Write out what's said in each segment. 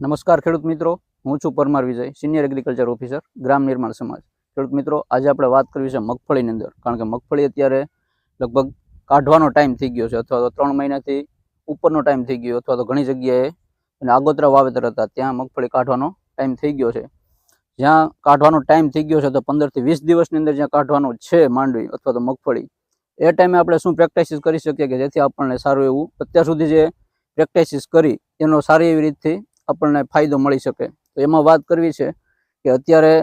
નમસ્કાર ખેડૂત મિત્રો, હું છું Parmar Vijay senior agriculture officer ગ્રામ નિર્માણ સમાજ. ખેડૂત મિત્રો, આજે આપણે વાત કરવી છે મગફળીની અંદર, કારણ કે મગફળી અત્યારે લગભગ કાઢવાનો ટાઈમ થઈ ગયો છે, અથવા તો ત્રણ મહિનાથી ઉપરનો ટાઈમ થઈ ગયો, અથવા તો ઘણી જગ્યાએ અને આગોતરા વાવેતર હતા, ત્યાં મગફળી કાઢવાનો ટાઈમ થઈ ગયો છે. જ્યાં કાઢવાનો ટાઈમ થઈ ગયો છે, તો પંદરથી વીસ દિવસની અંદર જ્યાં કાઢવાનો છે માંડવી અથવા તો મગફળી, એ ટાઈમે આપણે શું પ્રેક્ટિસિસ કરી શકીએ કે જેથી આપણને સારું એવું અત્યાર સુધી જે પ્રેક્ટિસિસ કરી, એનો સારી એવી રીતથી આપણને ફાયદો મળી શકે. તો એમાં વાત કરવી છે કે અત્યારે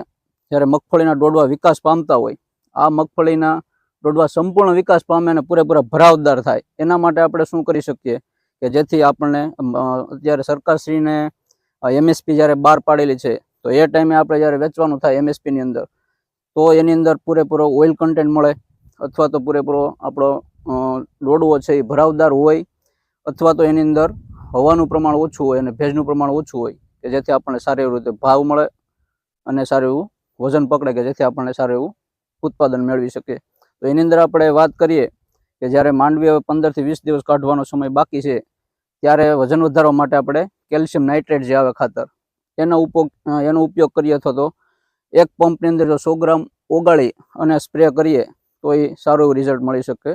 જ્યારે મગફળીના ડોડવા વિકાસ પામતા હોય, આ મગફળીના ડોડવા સંપૂર્ણ વિકાસ પામે અને પૂરેપૂરા ભરાવદાર થાય, એના માટે આપણે શું કરી શકીએ? કે જેથી આપણને અત્યારે સરકારશ્રીને એમએસપી જ્યારે બહાર પાડેલી છે, તો એ ટાઈમે આપણે જ્યારે વેચવાનું થાય એમએસપીની અંદર, તો એની અંદર પૂરેપૂરો ઓઇલ કન્ટેન્ટ મળે, અથવા તો પૂરેપૂરો આપણો ડોડવો છે એ ભરાવદાર હોય, અથવા તો એની અંદર હવાનું પ્રમાણ ઓછું હોય અને ભેજનું પ્રમાણ ઓછું હોય, કે જેથી આપણને સારી એવી રીતે ભાવ મળે અને સારું એવું વજન પકડે, કે જેથી આપણને સારું એવું ઉત્પાદન મેળવી શકીએ. તો એની અંદર આપણે વાત કરીએ કે જ્યારે માંડવી હવે પંદરથી વીસ દિવસ કાઢવાનો સમય બાકી છે, ત્યારે વજન વધારવા માટે આપણે કેલ્શિયમ નાઇટ્રેટ જે આવે ખાતર, એનો ઉપયોગ એનો ઉપયોગ કરીએ અથવા તો એક પંપની અંદર જો સો ગ્રામ ઓગાળી અને સ્પ્રે કરીએ, તો એ સારું એવું રિઝલ્ટ મળી શકે.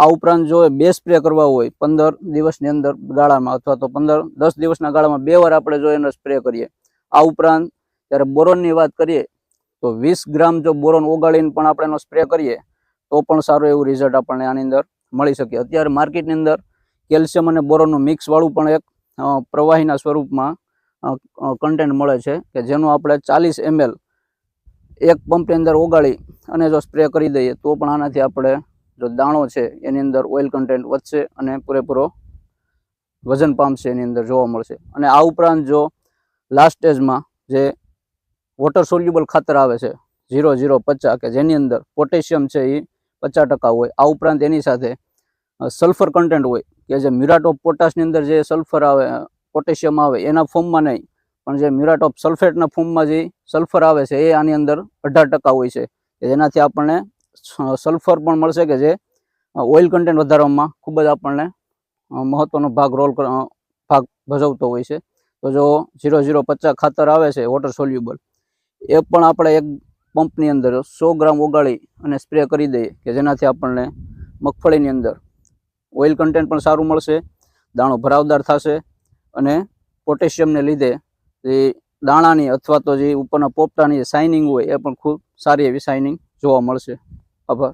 આ ઉપરાંત જો બે સ્પ્રે કરવા હોય, પંદર દિવસની અંદર ગાળામાં અથવા તો પંદર, દસ દિવસના ગાળામાં બે વાર આપણે જો એનો સ્પ્રે કરીએ. આ ઉપરાંત જ્યારે બોરોનની વાત કરીએ, તો વીસ ગ્રામ જો બોરોન ઓગાળીને પણ આપણે એનો સ્પ્રે કરીએ, તો પણ સારું એવું રિઝલ્ટ આપણને આની અંદર મળી શકે. અત્યારે માર્કેટની અંદર કેલ્શિયમ અને બોરોનનું મિક્સ વાળું પણ એક પ્રવાહીના સ્વરૂપમાં કન્ટેન્ટ મળે છે કે જેનું આપણે ચાલીસ એમએલ એક પંપની અંદર ઓગાળી અને જો સ્પ્રે કરી દઈએ, તો પણ આનાથી આપણે જો દાણો છે, એની અંદર ઓઇલ કન્ટેન્ટ વધશે અને પૂરેપૂરો વજન પામશે એની અંદર જોવા મળશે. અને આ ઉપરાંત જો લાસ્ટ સ્ટેજમાં જે વોટર સોલ્યુબલ ખાતર આવે છે ઝીરો ઝીરો પચાસ કે જેની અંદર પોટેશિયમ છે એ પચાસ ટકા હોય, આ ઉપરાંત એની સાથે સલ્ફર કન્ટેન્ટ હોય, કે જે મ્યુરાટ ઓફ પોટાશની અંદર જે સલ્ફર આવે પોટેશિયમ આવે, એના ફોર્મમાં નહીં, પણ જે મ્યુરાટ ઓફ સલ્ફેટના ફોર્મમાં જે સલ્ફર આવે છે, એ આની અંદર અઢાર ટકા હોય છે જેનાથી આપણને સલ્ફર પણ મળશે કે જે ઓઇલ કન્ટેન્ટ વધારવામાં ખૂબ જ આપણને મહત્ત્વનો ભાગ રોલ ભાગ ભજવતો હોય છે. તો જો ઝીરો ઝીરો પચાસ ખાતર આવે છે વોટર સોલ્યુબલ એ પણ આપણે એક પંપની અંદર સો ગ્રામ ઓગાળી અને સ્પ્રે કરી દઈએ કે જેનાથી આપણને મગફળીની અંદર ઓઇલ કન્ટેન્ટ પણ સારું મળશે, દાણો ભરાવદાર થશે અને પોટેશિયમને લીધે જે દાણાની અથવા તો જે ઉપરના પોપટાની જે શાઇનિંગ હોય એ પણ ખૂબ સારી એવી શાઇનિંગ જોવા મળશે. আবার